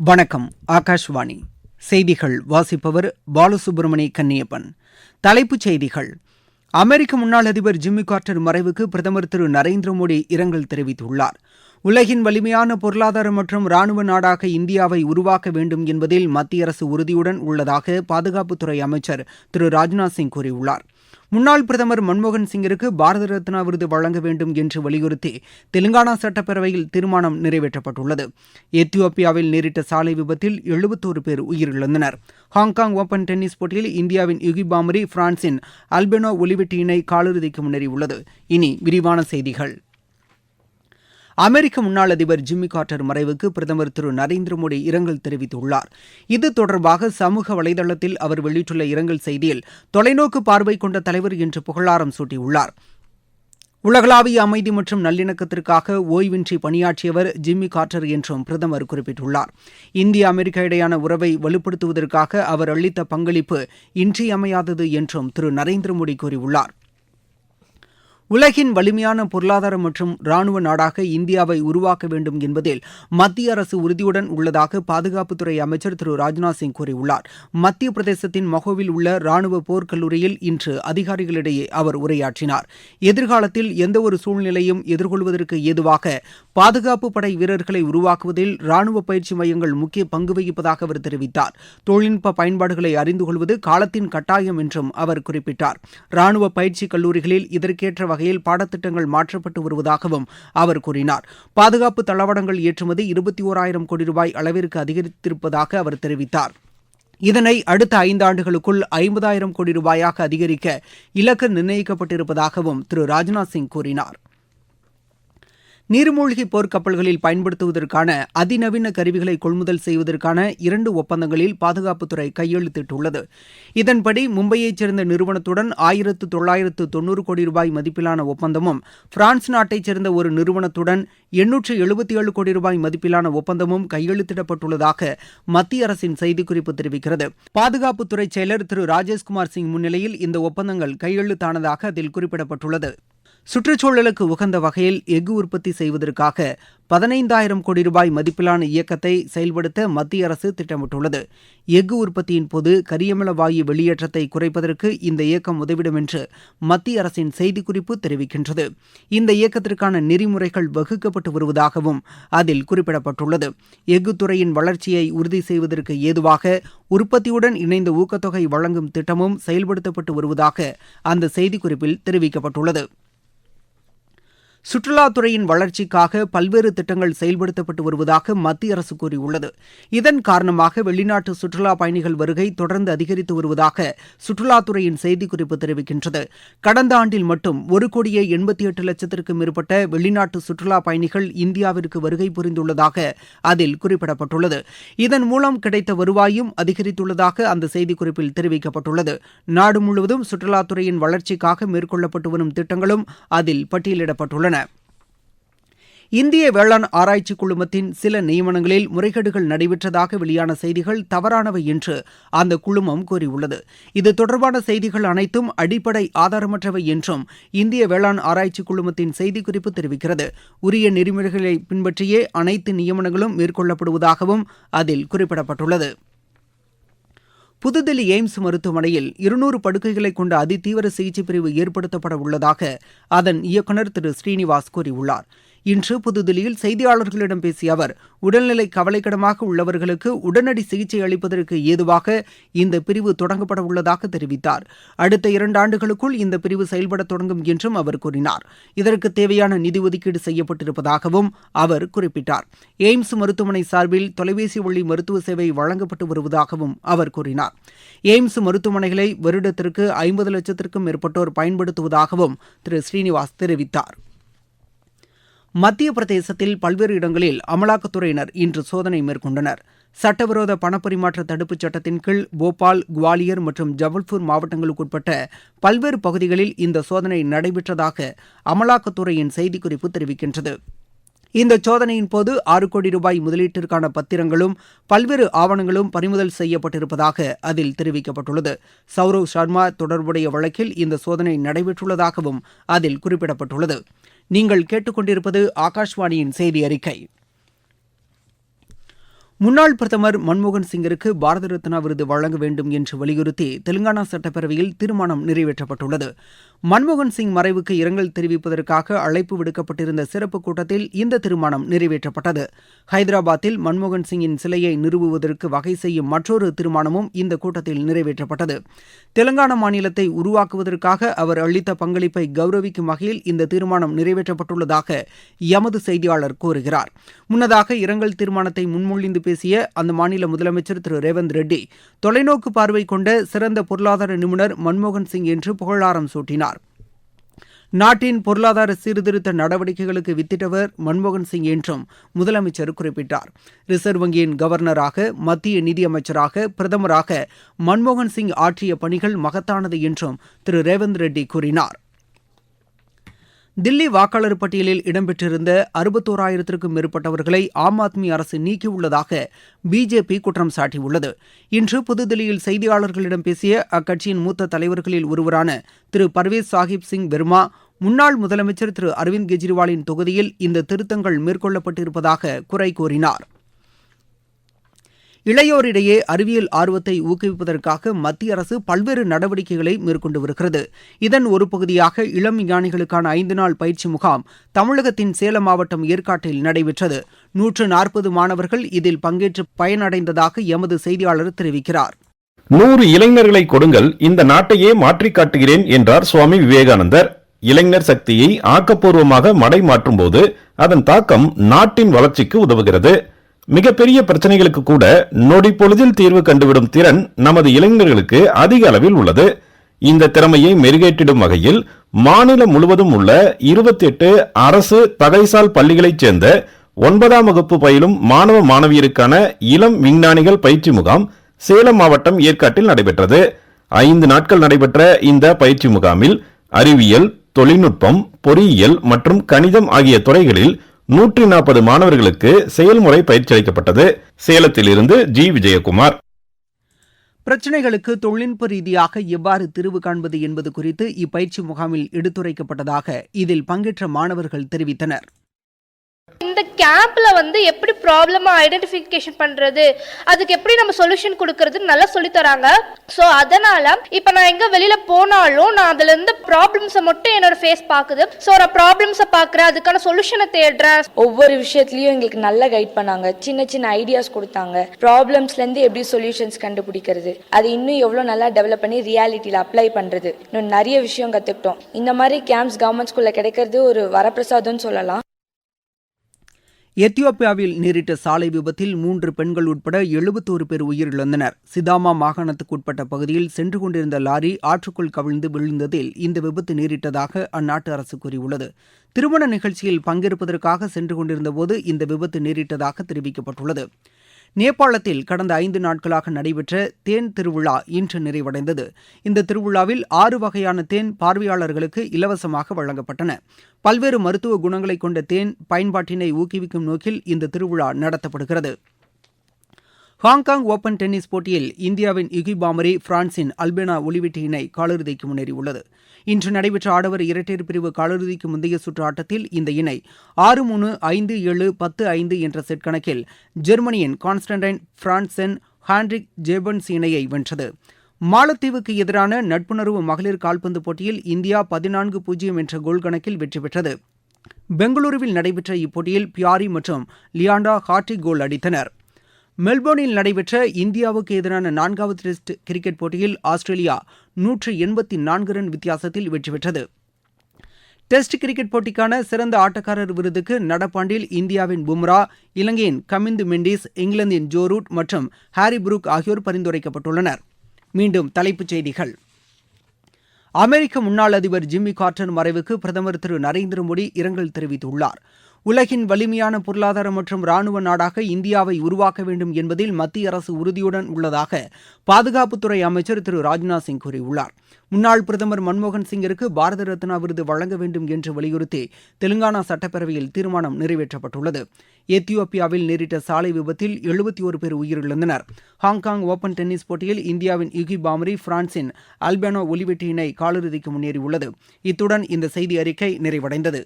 வணக்கம் ஆகாஷ்வாணி. செய்திகள் வாசிப்பவர் பாலசுப்ரமணி கன்னியப்பன். தலைப்புச் செய்திகள். அமெரிக்க முன்னாள் அதிபர் ஜிம்மி கார்ட்டர் மறைவுக்கு பிரதமர் திரு நரேந்திர மோடி இரங்கல் தெரிவித்துள்ளார். உலகின் வலிமையான பொருளாதார மற்றும் ராணுவ நாடாக இந்தியாவை உருவாக்க வேண்டும் என்பதில் மத்திய அரசு உறுதியுடன் உள்ளதாக பாதுகாப்புத்துறை அமைச்சர் திரு ராஜ்நாத் சிங் கூறியுள்ளார். முன்னாள் பிரதமர் மன்மோகன் சிங்கிற்கு பாரத ரத்னா விருது வழங்க வேண்டும் என்று வலியுறுத்தி தெலுங்கானா சட்டப்பேரவையில் தீர்மானம் நிறைவேற்றப்பட்டுள்ளது. எத்தியோப்பியாவில் நேரிட்ட சாலை விபத்தில் எழுபத்தோரு பேர் உயிரிழந்தனர். ஹாங்காங் ஓபன் டென்னிஸ் போட்டியில் இந்தியாவின் யுகி பாமரி பிரான்சின் அல்பெனோ ஒலிவெட்டி இணை காலிறுதிக்கு முன்னேறியுள்ளது. இனி விரிவான செய்திகள். அமெரிக்க முன்னாள் அதிபர் ஜிம்மி கார்ட்டர் மறைவுக்கு பிரதமர் திரு நரேந்திர மோடி இரங்கல் தெரிவித்துள்ளார். இது தொடர்பாக சமூக வலைதளத்தில் அவர் வெளியிட்டுள்ள இரங்கல் செய்தியில் தொலைநோக்கு பார்வை கொண்ட தலைவர் என்று புகழாரம் சூட்டியுள்ளார். உலகளாவிய அமைதி மற்றும் நல்லிணக்கத்திற்காக ஓய்வின்றி பணியாற்றியவர் ஜிம்மி கார்ட்டர் என்றும் பிரதமர் குறிப்பிட்டுள்ளார். இந்திய அமெரிக்கா இடையான உறவை வலுப்படுத்துவதற்காக அவர் அளித்த பங்களிப்பு இன்றியமையாதது என்றும் திரு நரேந்திர மோடி கூறியுள்ளார். உலகின் வலிமையான பொருளாதார மற்றும் ராணுவ நாடாக இந்தியாவை உருவாக்க வேண்டும் என்பதில் மத்திய அரசு உறுதியுடன் உள்ளதாக பாதுகாப்புத்துறை அமைச்சர் திரு ராஜ்நாத் சிங் கூறியுள்ளார். மத்திய பிரதேசத்தின் மகோவில் உள்ள ராணுவ போர்க்கல்லூரியில் இன்று அதிகாரிகளிடையே அவர் உரையாற்றினார். எதிர்காலத்தில் எந்தவொரு சூழ்நிலையும் எதிர்கொள்வதற்கு ஏதுவாக பாதுகாப்பு படை வீரர்களை உருவாக்குவதில் ராணுவ பயிற்சி மையங்கள் முக்கிய பங்கு வகிப்பதாக அவர் தெரிவித்தார். தொழில்நுட்ப பயன்பாடுகளை அறிந்து கொள்வது காலத்தின் கட்டாயம் என்றும் அவர் குறிப்பிட்டார். ராணுவ பயிற்சி கல்லூரிகளில் இதற்கேற்ற வகையில் பாடத்திட்டங்கள் மாற்றப்பட்டு வருவதாகவும் அவர் கூறினார். பாதுகாப்பு தளவாடங்கள் ஏற்றுமதி இருபத்தி ஓராயிரம் கோடி ரூபாய் அளவிற்கு அதிகரித்திருப்பதாக அவர் தெரிவித்தார். இதனை அடுத்த ஐந்தாண்டுகளுக்குள் ஐம்பதாயிரம் கோடி ரூபாயாக அதிகரிக்க இலக்கு நிர்ணயிக்கப்பட்டிருப்பதாகவும் திரு. ராஜ்நாத் சிங் கூறினார். நீர்மூழ்கி போர்க்கப்பல்களில் பயன்படுத்துவதற்கான அதிநவீன கருவிகளை கொள்முதல் செய்வதற்கான இரண்டு ஒப்பந்தங்களில் பாதுகாப்புத்துறை கையெழுத்திட்டுள்ளது. இதன்படி மும்பையைச் சேர்ந்த நிறுவனத்துடன் ஆயிரத்து தொள்ளாயிரத்து தொன்னூறு கோடி ரூபாய் மதிப்பிலான ஒப்பந்தமும் பிரான்ஸ் நாட்டைச் சேர்ந்த ஒரு நிறுவனத்துடன் எண்ணூற்று எழுபத்தி ஏழு கோடி ரூபாய் மதிப்பிலான ஒப்பந்தமும் கையெழுத்திடப்பட்டுள்ளதாக மத்திய அரசின் செய்திக்குறிப்பு தெரிவிக்கிறது. பாதுகாப்புத்துறை செயலர் திரு. ராஜேஷ்குமார் சிங் முன்னிலையில் இந்த ஒப்பந்தங்கள் கையெழுத்தானதாக அதில் குறிப்பிடப்பட்டுள்ளது. சுற்றுச்சூழலுக்கு உகந்த வகையில் எஃகு உற்பத்தி செய்வதற்காக பதினைந்தாயிரம் கோடி ரூபாய் மதிப்பிலான இயக்கத்தை செயல்படுத்த மத்திய அரசு திட்டமிட்டுள்ளது. எஃகு உற்பத்தியின் போது கரியமில வாயு வெளியேற்றத்தை குறைப்பதற்கு இந்த இயக்கம் உதவிடும் என்று மத்திய அரசின் செய்திக்குறிப்பு தெரிவிக்கின்றது. இந்த இயக்கத்திற்கான நெறிமுறைகள் வகுக்கப்பட்டு வருவதாகவும் அதில் குறிப்பிடப்பட்டுள்ளது. எஃகு துறையின் வளர்ச்சியை உறுதி செய்வதற்கு ஏதுவாக உற்பத்தியுடன் இணைந்த ஊக்கத்தொகை வழங்கும் திட்டமும் செயல்படுத்தப்பட்டு வருவதாக அந்த செய்திக்குறிப்பில் தெரிவிக்கப்பட்டுள்ளது. சுற்றுலாத்துறையின் வளர்ச்சிக்காக பல்வேறு திட்டங்கள் செயல்படுத்தப்பட்டு வருவதாக மத்திய அரசு கூறியுள்ளது. இதன் காரணமாக வெளிநாட்டு சுற்றுலா பயணிகள் வருகை தொடர்ந்து அதிகரித்து வருவதாக சுற்றுலாத்துறையின் செய்திக்குறிப்பு தெரிவிக்கின்றது. கடந்த ஆண்டில் மட்டும் ஒரு கோடியே எண்பத்தி எட்டு லட்சத்திற்கும் மேற்பட்ட வெளிநாட்டு சுற்றுலா பயணிகள் இந்தியாவிற்கு வருகை புரிந்துள்ளதாக அதில் குறிப்பிடப்பட்டுள்ளது. இதன் மூலம் கிடைத்த வருவாயும் அதிகரித்துள்ளதாக அந்த செய்திக்குறிப்பில் தெரிவிக்கப்பட்டுள்ளது. நாடு முழுவதும் சுற்றுலாத்துறையின் வளர்ச்சிக்காக மேற்கொள்ளப்பட்டு வரும் திட்டங்களும் அதில் பட்டியலிடப்பட்டுள்ளன. இந்திய வேளாண் ஆராய்ச்சி குழுமத்தின் சில நியமனங்களில் முறைகேடுகள் நடைபெற்றதாக வெளியான செய்திகள் தவறானவை என்று அந்த குழுமம் கூறியுள்ளது. இது தொடர்பான செய்திகள் அனைத்தும் அடிப்படை ஆதாரமற்றவை என்றும் இந்திய வேளாண் ஆராய்ச்சி குழுமத்தின் செய்திக்குறிப்பு தெரிவிக்கிறது. உரிய நெறிமுறைகளை பின்பற்றியே அனைத்து நியமனங்களும் மேற்கொள்ளப்படுவதாகவும் அதில் குறிப்பிடப்பட்டுள்ளது. புதுதில்லி எய்ம்ஸ் மருத்துவமனையில் இருநூறு படுக்கைகளை கொண்ட அதிதீவிர சிகிச்சை பிரிவு ஏற்படுத்தப்பட உள்ளதாக அதன் இயக்குநர் திரு ஸ்ரீனிவாஸ் கூறியுள்ளார். இன்று புதுதில்லியில் செய்தியாளர்களிடம் பேசிய அவர் உடல்நிலை கவலைக்கிடமாக உள்ளவர்களுக்கு உடனடி சிகிச்சை அளிப்பதற்கு ஏதுவாக இந்த பிரிவு தொடங்கப்பட உள்ளதாக தெரிவித்தார். அடுத்த இரண்டு ஆண்டுகளுக்குள் இந்த பிரிவு செயல்பட தொடங்கும் என்றும் அவர் கூறினார். இதற்கு தேவையான நிதி ஒதுக்கீடு செய்யப்பட்டிருப்பதாகவும் அவர் குறிப்பிட்டார். எய்ம்ஸ் மருத்துவமனை சார்பில் தொலைபேசி வழி மருத்துவ சேவை வழங்கப்பட்டு வருவதாகவும் அவர் கூறினார். எய்ம்ஸ் மருத்துவமனைகளை வருடத்திற்கு ஐம்பது லட்சத்திற்கும் மேற்பட்டோர் பயன்படுத்துவதாகவும் திரு ஸ்ரீனிவாஸ் தெரிவித்தார். மத்திய பிரதேசத்தில் பல்வேறு இடங்களில் அமலாக்கத்துறையினர் இன்று சோதனை மேற்கொண்டனர். சட்டவிரோத பணப்பரிமாற்ற தடுப்புச் சட்டத்தின் கீழ் போபால் குவாலியர் மற்றும் ஜபல்பூர் மாவட்டங்களுக்குட்பட்ட பல்வேறு பகுதிகளில் இந்த சோதனை நடைபெற்றதாக அமலாக்கத்துறையின் செய்திக்குறிப்பு தெரிவிக்கின்றது. இந்த சோதனையின் போது ஆறு கோடி ரூபாய் முதலீட்டிற்கான பத்திரங்களும் பல்வேறு ஆவணங்களும் பறிமுதல் செய்யப்பட்டிருப்பதாக அதில் தெரிவிக்கப்பட்டுள்ளது. சௌரவ் சர்மா தொடர்புடைய வழக்கில் இந்த சோதனை நடைபெற்றுள்ளதாகவும் அதில் குறிப்பிடப்பட்டுள்ளது. நீங்கள் கேட்டுக்கொண்டிருப்பது ஆகாஷ்வாணியின் செய்தி அறிக்கை முன்னாள் பிரதமர் மன்மோகன் சிங்கிற்கு பாரத ரத்னா விருது வழங்க வேண்டும் என்று வலியுறுத்தி தெலுங்கானா சட்டப்பேரவையில் தீர்மானம் நிறைவேற்றப்பட்டுள்ளது. மன்மோகன் சிங் மறைவுக்கு இரங்கல் தெரிவிப்பதற்காக அழைப்பு விடுக்கப்பட்டிருந்த சிறப்பு கூட்டத்தில் இந்த தீர்மானம் நிறைவேற்றப்பட்டது. ஹைதராபாத்தில் மன்மோகன் சிங்கின் சிலையை நிறுவுவதற்கு வகை செய்யும் மற்றொரு தீர்மானமும் இந்த கூட்டத்தில் நிறைவேற்றப்பட்டது. தெலுங்கானா மாநிலத்தை உருவாக்குவதற்காக அவர் அளித்த பங்களிப்பை கௌரவிக்கும் வகையில் இந்த தீர்மானம் நிறைவேற்றப்பட்டுள்ளதாக எமது செய்தியாளர் கூறுகிறார். முன்னதாக இரங்கல் தீர்மானத்தை முன்மொழிந்து பேசிய அந்த மாநில முதலமைச்சர் திரு ரேவந்த் ரெட்டி தொலைநோக்கு பார்வை கொண்ட சிறந்த பொருளாதார நிபுணர் மன்மோகன் சிங் என்று புகழாரம் சூட்டினார். நாட்டின் பொருளாதார சீர்திருத்த நடவடிக்கைகளுக்கு வித்திட்டவர் மன்மோகன் சிங் என்றும் முதலமைச்சர் குறிப்பிட்டார். ரிசர்வ் வங்கியின் கவர்னராக மத்திய நிதியமைச்சராக பிரதமராக மன்மோகன் சிங் ஆற்றிய பணிகள் மகத்தானது என்றும் திரு ரேவந்த் ரெட்டி கூறினார். தில்லி வாக்காளர் பட்டியலில் இடம்பெற்றிருந்த அறுபத்தோராயிரத்திற்கும் மேற்பட்டவர்களை ஆம் ஆத்மி அரசு நீக்கியுள்ளதாக பிஜேபி குற்றம் சாட்டியுள்ளது. இன்று புதுதில்லியில் செய்தியாளர்களிடம் பேசிய அக்கட்சியின் மூத்த தலைவர்களில் ஒருவரான திரு பர்வேஸ் சாஹிப் சிங் வெர்மா முன்னாள் முதலமைச்சர் திரு அரவிந்த் கெஜ்ரிவாலின் தொகுதியில் இந்த திருத்தங்கள் மேற்கொள்ளப்பட்டிருப்பதாக குறை கூறினார். இளையோரிடையே அறிவியல் ஆர்வத்தை ஊக்குவிப்பதற்காக மத்திய அரசு பல்வேறு நடவடிக்கைகளை மேற்கொண்டு வருகிறது. இதன் ஒரு பகுதியாக இளம் விஞ்ஞானிகளுக்கான ஐந்து நாள் பயிற்சி முகாம் தமிழகத்தின் சேலம் மாவட்டம் ஏற்காட்டில் நடைபெற்றது. நூற்று நாற்பது மாணவர்கள் இதில் பங்கேற்று பயனடைந்ததாக எமது செய்தியாளர் தெரிவிக்கிறார். நூறு இளைஞர்களை கொடுங்கள் இந்த நாட்டையே மாற்றி காட்டுகிறேன் என்றார் சுவாமி விவேகானந்தர். இளைஞர் சக்தியை ஆக்கப்பூர்வமாக மடை மாற்றும் போது அதன் தாக்கம் நாட்டின் வளர்ச்சிக்கு உதவுகிறது. மிகப்பெரிய பிரச்சனைகளுக்கு கூட நொடி பொழுதில் தீர்வு கண்டுவிடும் திறன் நமது இளைஞர்களுக்கு அதிக அளவில் உள்ளது. இந்த திறமையை மெருகேற்றிடும் வகையில் மாநிலம் முழுவதும் உள்ள இருபத்தி எட்டு அரசு தகைசால் பள்ளிகளைச் சேர்ந்த ஒன்பதாம் வகுப்பு பயிலும் மாணவ மாணவியருக்கான இளம் விஞ்ஞானிகள் பயிற்சி முகாம் சேலம் மாவட்டம் ஏற்காட்டில் நடைபெற்றது. ஐந்து நாட்கள் நடைபெற்ற இந்த பயிற்சி முகாமில் அறிவியல் தொழில்நுட்பம் பொறியியல் மற்றும் கணிதம் ஆகிய துறைகளில் நூற்றி நாற்பது மாணவர்களுக்கு செயல்முறை பயிற்சி அளிக்கப்பட்டது சேலத்தில் இருந்து ஜி விஜயகுமார். பிரச்சினைகளுக்கு தொழில்நுட்ப ரீதியாக எவ்வாறு தீர்வு காண்பது என்பது குறித்து இப்பயிற்சி முகாமில் எடுத்துரைக்கப்பட்டதாக இதில் பங்கேற்ற மாணவர்கள் தெரிவித்தனர். இந்த கேம்ப்ல வந்து எப்படி ப்ராப்ளமா ஐடென்டிஃபிகேஷன் பண்றது? அதுக்கு எப்படி நம்ம சொல்யூஷன் கொடுக்கறதுன்னு நல்லா சொல்லி தராங்க. ஸோ அதனால இப்போ நான் எங்க வெளியில போனாலும் நான் அதுல இருந்து ப்ராப்ளம்ஸை மட்டும் என்னோட ஃபேஸ் பாக்குது. ஸோ நான் ப்ராப்ளம்ஸை பார்க்குறேன் அதுக்கான சொல்யூஷனை தேடுறேன். ஒவ்வொரு விஷயத்துலயும் எங்களுக்கு நல்லா கைட் பண்ணாங்க. சின்ன சின்ன ஐடியாஸ் கொடுத்தாங்க. ப்ராப்ளம்ஸ்ல இருந்து எப்படி சொல்யூஷன்ஸ் கண்டுபிடிக்கிறது? அது இன்னும் எவ்வளவு நல்லா டெவலப் பண்ணி ரியாலிட்டியில அப்ளை பண்றது? இன்னும் நிறைய விஷயம் கத்துக்கிட்டோம். இந்த மாதிரி கேம்ப்ஸ் கவர்மெண்ட் ஸ்கூல்ல கிடைக்கிறது ஒரு வரப்பிரசாதம்னு சொல்லலாம். எத்தியோப்பியாவில் நேரிட்ட சாலை விபத்தில் மூன்று பெண்கள் உட்பட எழுபத்தோரு பேர் உயிரிழந்தனர். சிதாமா மாகாணத்துக்குட்பட்ட பகுதியில் சென்று கொண்டிருந்த லாரி ஆற்றுக்குள் கவிழ்ந்து விழுந்ததில் இந்த விபத்து நேரிட்டதாக அந்நாட்டு அரசு கூறியுள்ளது. திருமண நிகழ்ச்சியில் பங்கேற்பதற்காக சென்று கொண்டிருந்தபோது இந்த விபத்து நேரிட்டதாக தெரிவிக்கப்பட்டுள்ளது. நேபாளத்தில் கடந்த ஐந்து நாட்களாக நடைபெற்ற தேன் திருவிழா இன்று நிறைவடைந்தது. இந்த திருவிழாவில் ஆறு வகையான தேன் பார்வையாளர்களுக்கு இலவசமாக வழங்கப்பட்டன. பல்வேறு மருத்துவ குணங்களை கொண்ட தேன் பயன்பாட்டினை ஊக்குவிக்கும் நோக்கில் இந்த திருவிழா நடத்தப்படுகிறது. ஹாங்காங் ஓபன் டென்னிஸ் போட்டியில் இந்தியாவின் யுகி பாமரி பிரான்சின் அல்பேனா ஒலிவிட்டி இணை காலிறுதிக்கு முன்னேறியுள்ளது. இன்று நடைபெற்ற ஆடவர் இரட்டையர் பிரிவு காலிறுதிக்கு முந்தைய சுற்று ஆட்டத்தில் இந்த இணை ஆறு மூணு ஐந்து ஏழு பத்து ஐந்து என்ற செட் கணக்கில் ஜெர்மனியின் கான்ஸ்டன்டைன் பிரான்சென் ஹாண்ட்ரிக் ஜேபன்ஸ் இணையை வென்றது. மாலத்தீவுக்கு எதிரான நட்புணர்வு மகளிர் கால்பந்து போட்டியில் இந்தியா பதினான்கு பூஜ்ஜியம் என்ற கோல் கணக்கில் வெற்றி பெற்றது. பெங்களூருவில் நடைபெற்ற இப்போட்டியில் பியாரி மற்றும் லியாண்டா ஹார்டி கோல் அடித்தனர். மெல்போர்னில் நடைபெற்ற இந்தியாவுக்கு எதிரான நான்காவது டெஸ்ட் கிரிக்கெட் போட்டியில் ஆஸ்திரேலியா நூற்று எண்பத்தி நான்கு ரன் வித்தியாசத்தில் வெற்றி பெற்றது. டெஸ்ட் கிரிக்கெட் போட்டிக்கான சிறந்த ஆட்டக்காரர் விருதுக்கு நடப்பாண்டில் இந்தியாவின் பும்ரா இலங்கையின் கமிந்து மெண்டிஸ் இங்கிலாந்தின் ஜோ ரூட் மற்றும் ஹாரி புரூக் ஆகியோர் பரிந்துரைக்கப்பட்டுள்ளனர். மீண்டும் தலைப்புச் செய்திகள். அமெரிக்க முன்னாள் அதிபர் ஜிம்மி கார்டன் மறைவுக்கு பிரதமர் திரு நரேந்திர மோடி இரங்கல் தெரிவித்துள்ளார். உலகின் வலிமையான பொருளாதார மற்றும் ராணுவ நாடாக இந்தியாவை உருவாக்க வேண்டும் என்பதில் மத்திய அரசு உறுதியுடன் உள்ளதாக பாதுகாப்புத்துறை அமைச்சர் திரு ராஜ்நாத் சிங் கூறியுள்ளார். முன்னாள் பிரதமர் மன்மோகன் சிங்கிற்கு பாரத ரத்னா விருது வழங்க வேண்டும் என்று வலியுறுத்தி தெலுங்கானா சட்டப்பேரவையில் தீர்மானம் நிறைவேற்றப்பட்டுள்ளது. எத்தியோப்பியாவில் நேரிட்ட சாலை விபத்தில் எழுபத்தி ஒரு பேர் உயிரிழந்தனர். ஹாங்காங் ஓபன் டென்னிஸ் போட்டியில் இந்தியாவின் யுகி பாமரி பிரான்சின் அல்பேனோ ஒலிவெட்டி இணை காலிறுதிக்கு முன்னேறியுள்ளது. இத்துடன் இந்த செய்தி அறிக்கை நிறைவடைந்தது.